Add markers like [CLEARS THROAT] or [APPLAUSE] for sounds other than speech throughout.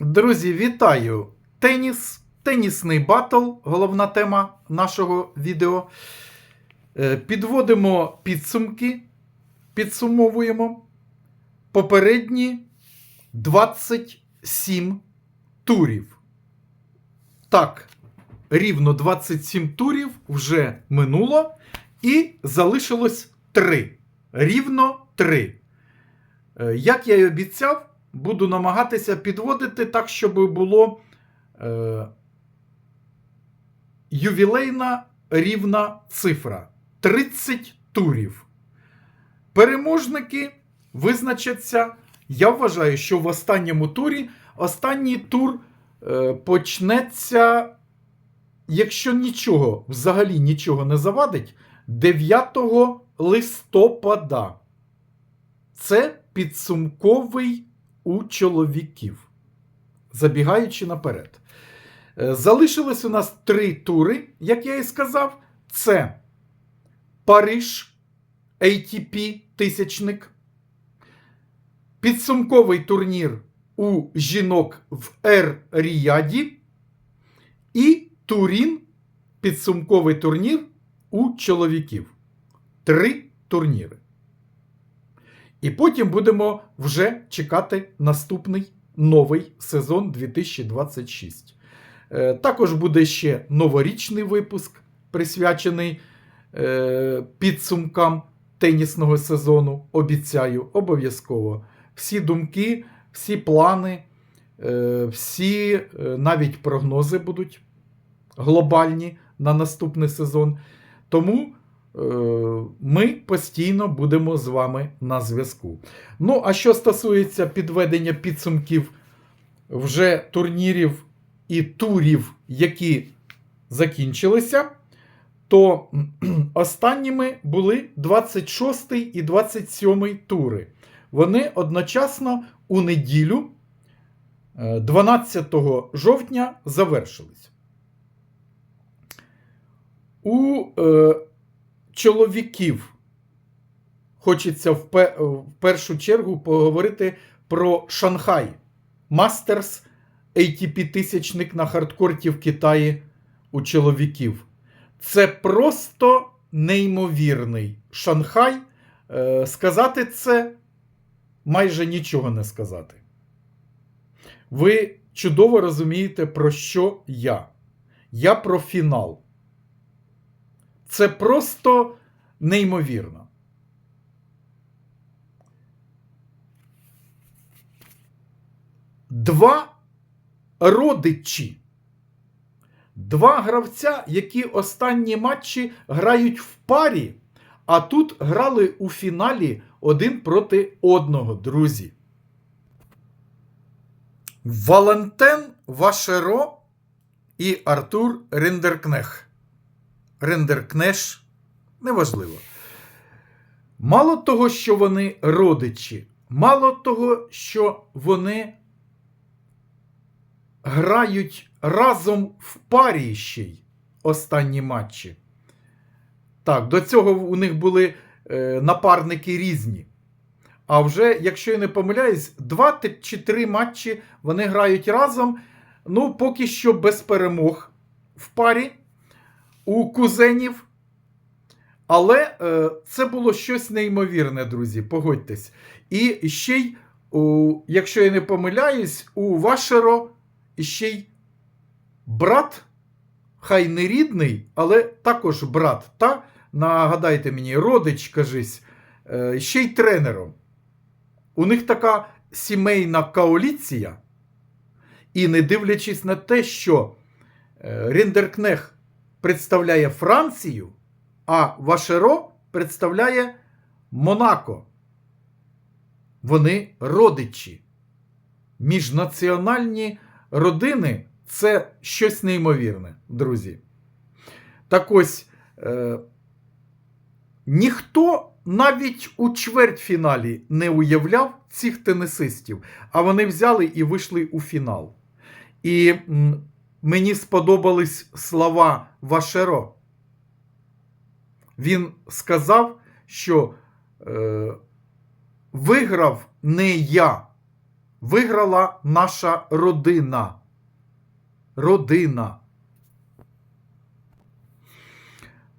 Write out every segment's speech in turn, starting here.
Друзі, вітаю! Теніс, тенісний батл, головна тема нашого відео. Е, Підводимо підсумки, підсумовуємо попередні 27 турів. Так, рівно 27 турів вже минуло, і залишилось 3. Рівно 3. Е, Як я й обіцяв, буду намагатися підводити так, щоб було е, ювілейна рівна цифра 30 турів. Переможники визначаться. Я вважаю, що в останньому турі останній тур е, почнеться, якщо нічого, взагалі нічого не завадить, 9 листопада. Це підсумковий у чоловіків. Забігаючи наперед. Е, Залишилось у нас три тури, як я і сказав. Це Париж, ATP тисячник. Підсумковий турнір у жінок в Ер Ріяді. І Турін підсумковий турнір у чоловіків. Три турніри. І потім будемо вже чекати наступний новий сезон 2026. Е, Також буде ще новорічний випуск, присвячений е, підсумкам тенісного сезону. Обіцяю, обов'язково. Всі думки, всі плани, е, всі навіть прогнози будуть глобальні на наступний сезон. Тому ми постійно будемо з вами на зв'язку. Ну, а що стосується підведення підсумків вже турнірів і турів, які закінчилися, то [CLEARS THROAT] останніми були 26 і 27 тури. Вони одночасно у неділю, е, 12 жовтня, завершились. У е, чоловіків хочеться в, пе- в першу чергу поговорити про Шанхай. Мастерс ATP тисячник на хардкорті в Китаї у чоловіків. Це просто неймовірний Шанхай. Е, сказати це майже нічого не сказати. Ви чудово розумієте, про що я. Я про фінал. Це просто неймовірно. Два родичі. Два гравця, які останні матчі грають в парі, а тут грали у фіналі один проти одного, друзі. Валентен Вашеро і Артур Рендеркнех. Рендеркнеш неважливо. Мало того, що вони родичі, мало того, що вони грають разом в парі ще й останні матчі. Так, до цього у них були е, напарники різні. А вже, якщо я не помиляюсь, два чи три матчі вони грають разом. Ну, поки що без перемог в парі у кузенів. Але е, це було щось неймовірне, друзі, погодьтесь. І ще й, у, якщо я не помиляюсь, у Вашеро ще й брат, хай не рідний, але також брат. Та, нагадайте мені, родич, кажись, е, ще й тренером. У них така сімейна коаліція. І не дивлячись на те, що е, Ріндеркнех представляє Францію, а Вашеро представляє Монако. Вони родичі. Міжнаціональні родини це щось неймовірне, друзі. Так ось, е, ніхто навіть у чвертьфіналі не уявляв цих тенісистів, а вони взяли і вийшли у фінал. І мені сподобались слова Вашеро. Він сказав, що е, виграв не я, виграла наша родина. Родина.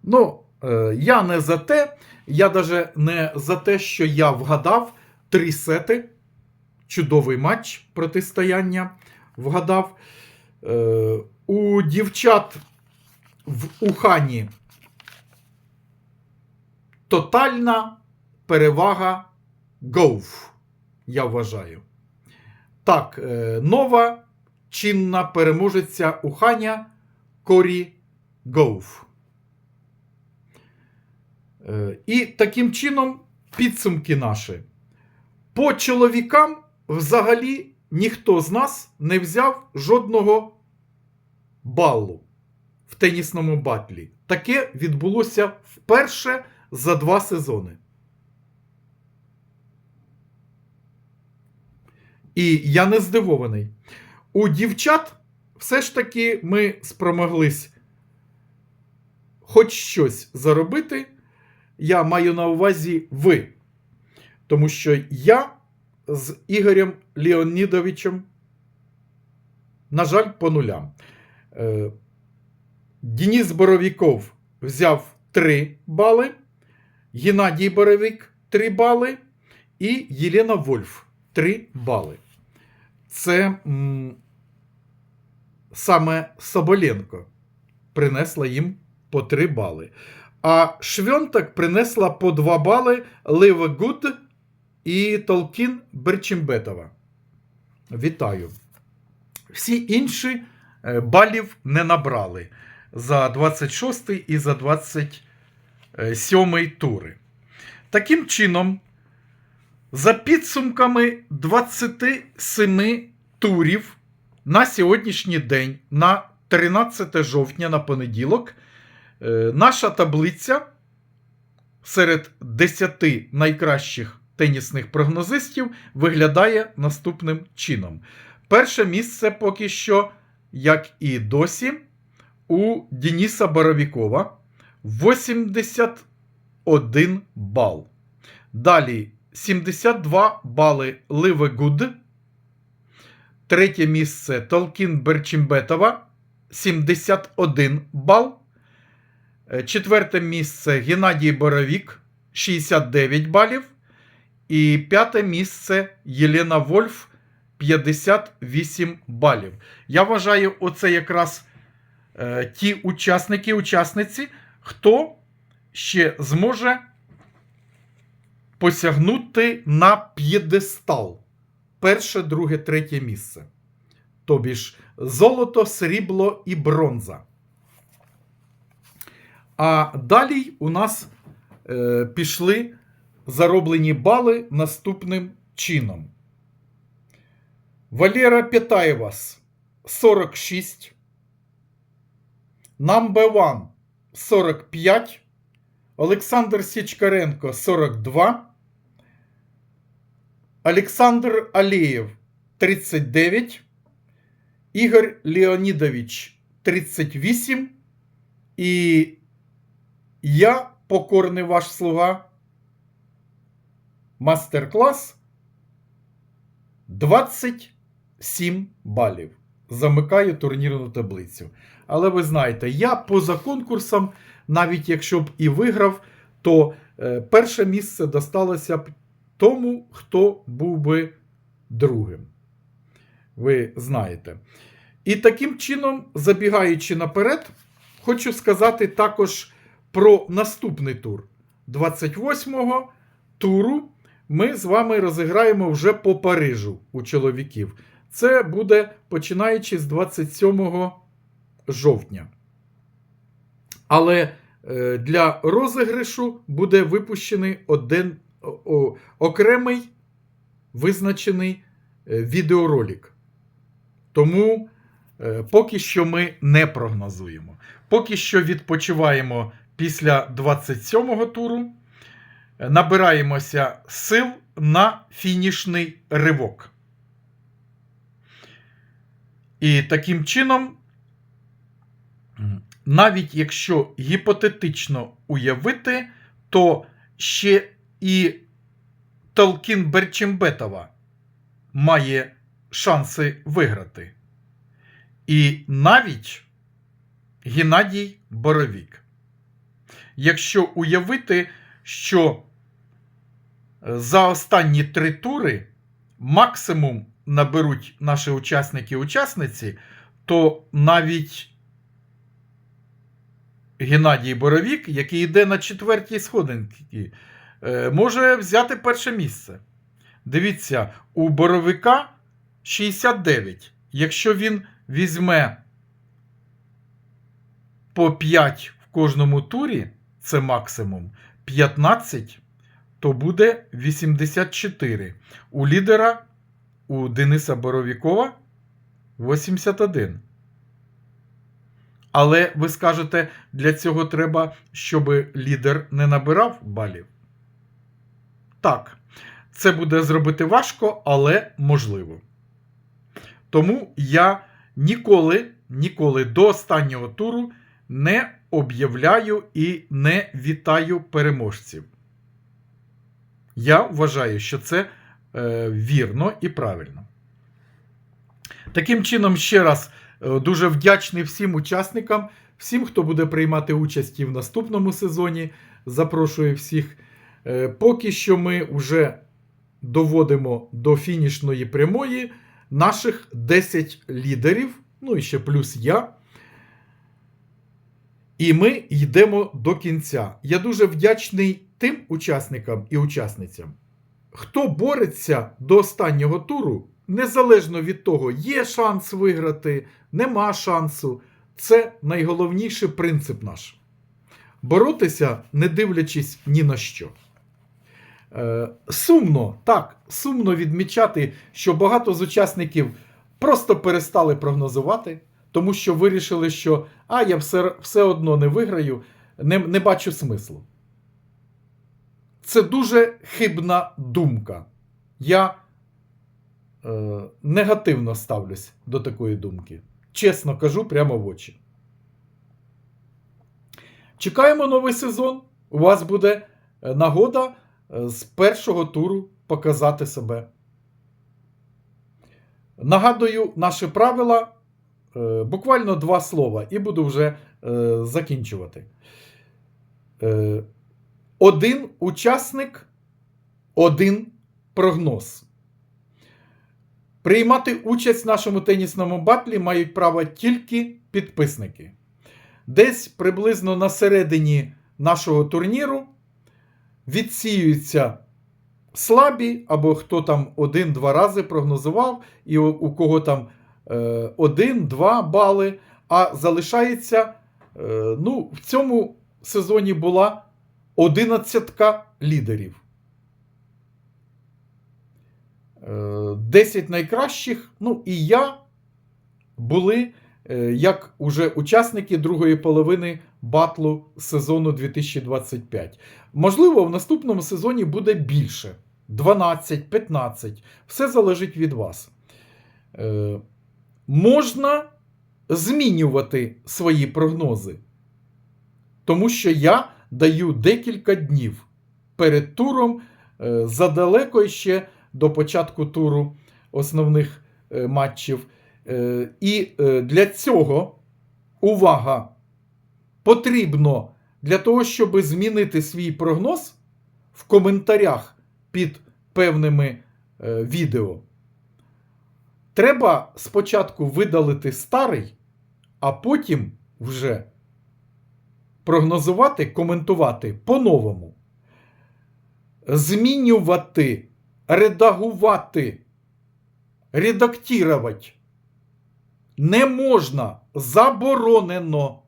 Ну, е, я не за те, я даже не за те, що я вгадав три сети. Чудовий матч протистояння вгадав. Е, у дівчат в Ухані тотальна перевага Гоуф, я вважаю. Так, е, нова чинна переможеця Уханя Корі Гоуф. Е, І таким чином підсумки наші. По чоловікам взагалі ніхто з нас не взяв жодного балу в тенісному батлі. Таке відбулося вперше за два сезони. І я не здивований. У дівчат все ж таки ми спромоглись хоч щось заробити. Я маю на увазі ви. Тому що я з Ігорем Леонідовичем, на жаль, по нулям. Е, Денис Боровіков взяв 3 бали, Геннадій Боровик 3 бали і Єлена Вольф 3 бали. Це м, саме Соболенко принесла їм по 3 бали. А Швьонтак принесла по 2 бали Лива Гуд і Толкін Берчимбетова. Вітаю. Всі інші е, балів не набрали за 26 і за 27 тури. Таким чином, за підсумками 27 турів на сьогоднішній день, на 13 жовтня на понеділок, е, наша таблиця серед 10 найкращих тенісних прогнозистів виглядає наступним чином. Перше місце поки що, як і досі, у Дениса Боровікова 81 бал. Далі 72 бали Ливе Гуд. Третє місце Толкін Берчимбетова 71 бал. Е, Четверте місце Геннадій Боровік 69 балів. І п'яте місце Єлена Вольф 58 балів. Я вважаю, оце якраз е, ті учасники, учасниці, хто ще зможе посягнути на п'єдестал. Перше, друге, третє місце. Тобі ж золото, срібло і бронза. А далі у нас е, пішли зароблені бали наступним чином. Валера Петаєвас 46. Number One 45. Олександр Січкаренко 42. Олександр Алєєв 39. Ігор Леонідович 38. І я, покорний ваш слуга, мастер-клас 27 балів. Замикаю турнірну таблицю. Але ви знаєте, я поза конкурсом, навіть якщо б і виграв, то е, перше місце досталося б тому, хто був би другим. Ви знаєте. І таким чином, забігаючи наперед, хочу сказати також про наступний тур. 28-го туру ми з вами розіграємо вже по Парижу у чоловіків. Це буде починаючи з 27 жовтня. Але е, для розіграшу буде випущений один окремий визначений е, відеоролик. Тому е, поки що ми не прогнозуємо. Поки що відпочиваємо після 27-го туру набираємося сил на фінішний ривок. І таким чином, навіть якщо гіпотетично уявити, то ще і Толкін Берчимбетова має шанси виграти. І навіть Геннадій Боровік. Якщо уявити, що за останні три тури максимум наберуть наші учасники учасниці, то навіть Геннадій Боровік, який йде на четвертій сходинці, е, може взяти перше місце. Дивіться, у Боровика 69. Якщо він візьме по 5 в кожному турі, це максимум 15, то буде 84. У лідера у Дениса Боровікова 81. Але ви скажете, для цього треба, щоб лідер не набирав балів. Так, це буде зробити важко, але можливо. Тому я ніколи, ніколи до останнього туру не об'являю і не вітаю переможців. Я вважаю, що це е, вірно і правильно. Таким чином, ще раз е, дуже вдячний всім учасникам, всім, хто буде приймати участь і в наступному сезоні. Запрошую всіх. Е, поки що ми вже доводимо до фінішної прямої наших 10 лідерів, ну і ще плюс я. І ми йдемо до кінця. Я дуже вдячний тим учасникам і учасницям, хто бореться до останнього туру, незалежно від того, є шанс виграти, нема шансу. Це найголовніший принцип наш. Боротися, не дивлячись ні на що. Е, сумно, так, сумно відмічати, що багато з учасників просто перестали прогнозувати, тому що вирішили, що а, я все, все одно не виграю, не, не бачу смислу. Це дуже хибна думка. Я е, негативно ставлюсь до такої думки. Чесно кажу, прямо в очі. Чекаємо новий сезон. У вас буде е, нагода е, з першого туру показати себе. Нагадую, наші правила. Е, Буквально два слова, і буду вже закінчувати. Один учасник, один прогноз. Приймати участь в нашому тенісному батлі мають право тільки підписники. Десь приблизно на середині нашого турніру відсіюються слабі, або хто там один-два рази прогнозував, і у кого там е, один-два бали, а залишається. Е, ну, в цьому сезоні була одинадцятка лідерів. 10 найкращих, ну і я були е, як уже учасники другої половини батлу сезону 2025. Можливо, в наступному сезоні буде більше 12, 15. Все залежить від вас. Е, Можна змінювати свої прогнози, тому що я даю декілька днів перед туром е, задалеко ще до початку туру основних е, матчів. Е, І для цього увага потрібно для того, щоб змінити свій прогноз в коментарях під певними відео. Треба спочатку видалити старий, а потім вже прогнозувати, коментувати по-новому. Змінювати, редагувати, редактувати. Не можна, заборонено.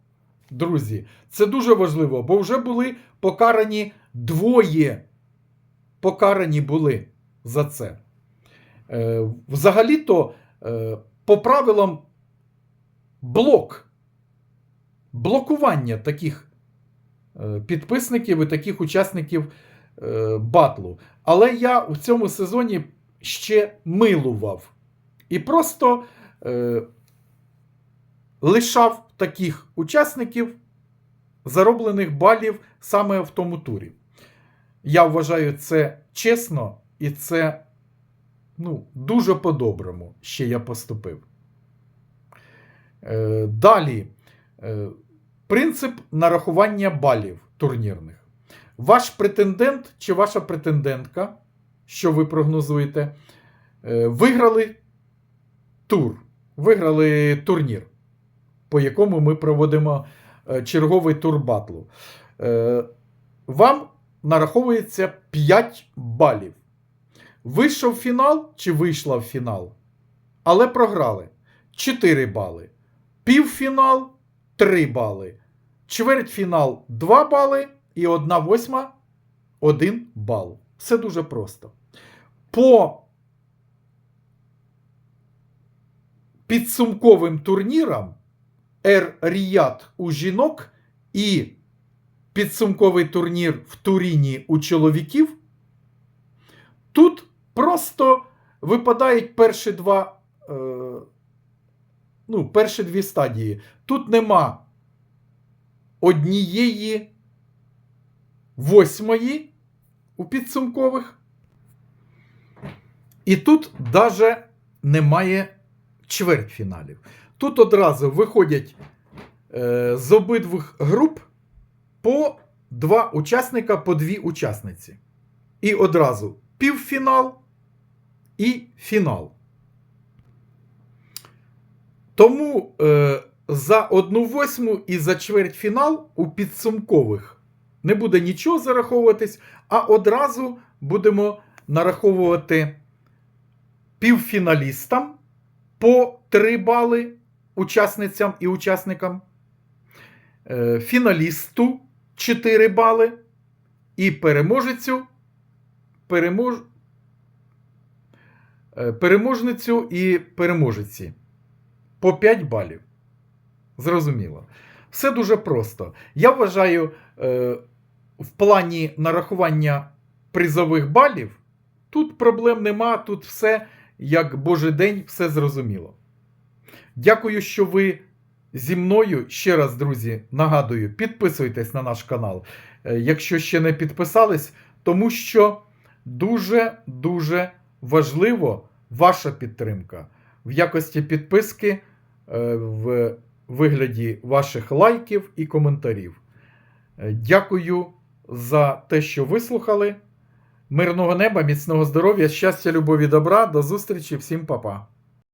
Друзі, це дуже важливо, бо вже були покарані двоє. Покарані були за це. Е, Взагалі-то, е, по правилам, блок, блокування таких е, підписників і таких учасників е, батлу. Але я в цьому сезоні ще милував. І просто е, лишав таких учасників зароблених балів саме в тому турі. Я вважаю це чесно і це Ну, дуже по-доброму ще я поступив. Е, далі. Е, принцип нарахування балів турнірних. Ваш претендент чи ваша претендентка, що ви прогнозуєте, е, виграли тур, виграли турнір, по якому ми проводимо е, черговий тур батлу. Вам нараховується 5 балів. Вийшов фінал чи вийшла в фінал, але програли 4 бали. Півфінал 3 бали. Чвертьфінал 2 бали і 1 восьма 1 бал. Все дуже просто. По підсумковим турнірам Ер Ріят у жінок і підсумковий турнір в Туріні у чоловіків. Тут просто випадають перші два. Е, ну, перші дві стадії. Тут нема однієї восьмої у підсумкових. І тут навіть немає чвертьфіналів. Тут одразу виходять е, з обидвих груп по два учасника, по дві учасниці. І одразу півфінал і фінал. Тому е, за одну восьму і за чвертьфінал у підсумкових не буде нічого зараховуватись, а одразу будемо нараховувати півфіналістам по 3 бали учасницям і учасникам, е, фіналісту 4 бали і переможецю, перемож... е, переможницю і переможеці по 5 балів. Зрозуміло. Все дуже просто. Я вважаю, е, в плані нарахування призових балів тут проблем нема, тут все як Божий день, все зрозуміло. Дякую, що ви зі мною. Ще раз, друзі, нагадую, підписуйтесь на наш канал, е, якщо ще не підписались, тому що дуже-дуже важливо ваша підтримка в якості підписки е, в вигляді ваших лайків і коментарів. Е, Дякую за те, що вислухали. Мирного неба, міцного здоров'я, щастя, любові, добра. До зустрічі, всім па-па.